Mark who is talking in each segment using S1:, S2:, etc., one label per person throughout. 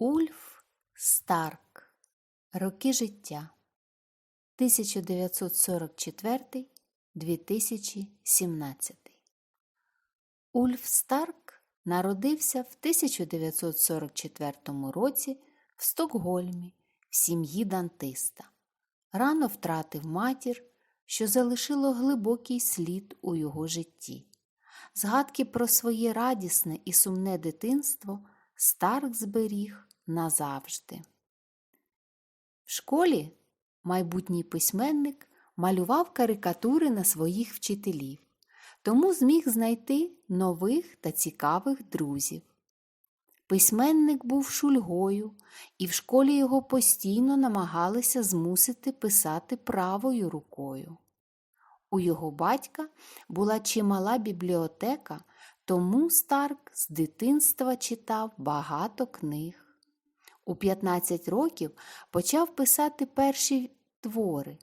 S1: Ульф Старк. Роки життя 1944-2017. Ульф Старк народився в 1944 році в Стокгольмі в сім'ї дантиста. Рано втратив матір, що залишило глибокий слід у його житті. Згадки про своє радісне і сумне дитинство Старк зберіг назавжди. В школі майбутній письменник малював карикатури на своїх вчителів, тому зміг знайти нових та цікавих друзів. Письменник був шульгою, і в школі його постійно намагалися змусити писати правою рукою. У його батька була чимала бібліотека, тому Старк з дитинства читав багато книг. У 15 років почав писати перші твори,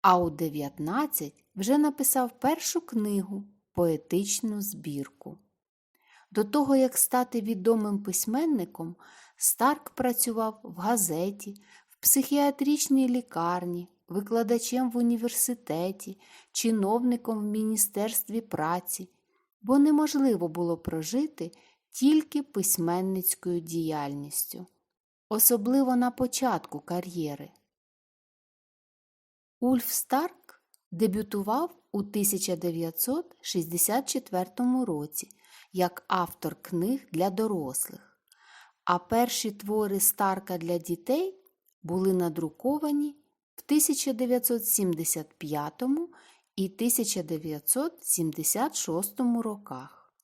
S1: а у 19 вже написав першу книгу поетичну збірку. До того, як стати відомим письменником, Старк працював в газеті, в психіатричній лікарні, викладачем в університеті, чиновником в Міністерстві праці, бо неможливо було прожити тільки письменницькою діяльністю, особливо на початку кар'єри. Ульф Старк дебютував у 1964 році як автор книг для дорослих, а перші твори Старка для дітей були надруковані в 1975 і 1976 роках.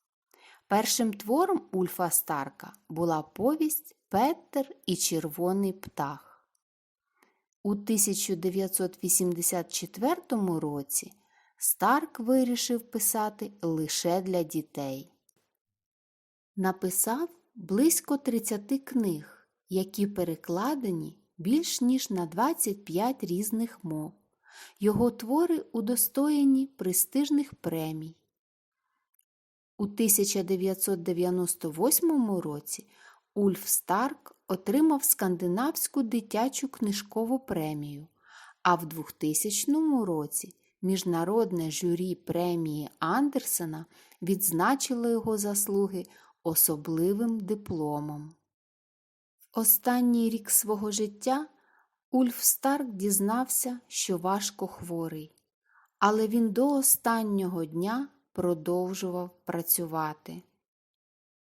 S1: Першим твором Ульфа Старка була повість Петер і Червоний птах. У 1984 році Старк вирішив писати лише для дітей. Написав близько 30 книг, які перекладені більш ніж на 25 різних мов. Його твори удостоєні престижних премій. У 1998 році Ульф Старк отримав Скандинавську дитячу книжкову премію, а в 2000 році Міжнародне журі премії Андерсена відзначило його заслуги особливим дипломом. В останній рік свого життя Ульф Старк дізнався, що важко хворий, але він до останнього дня продовжував працювати.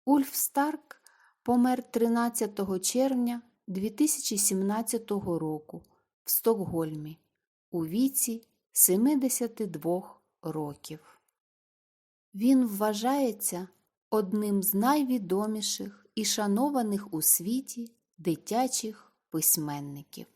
S1: Ульф Старк помер 13 червня 2017 року в Стокгольмі у віці 72 років. Він вважається одним з найвідоміших і шанованих у світі дитячих письменників.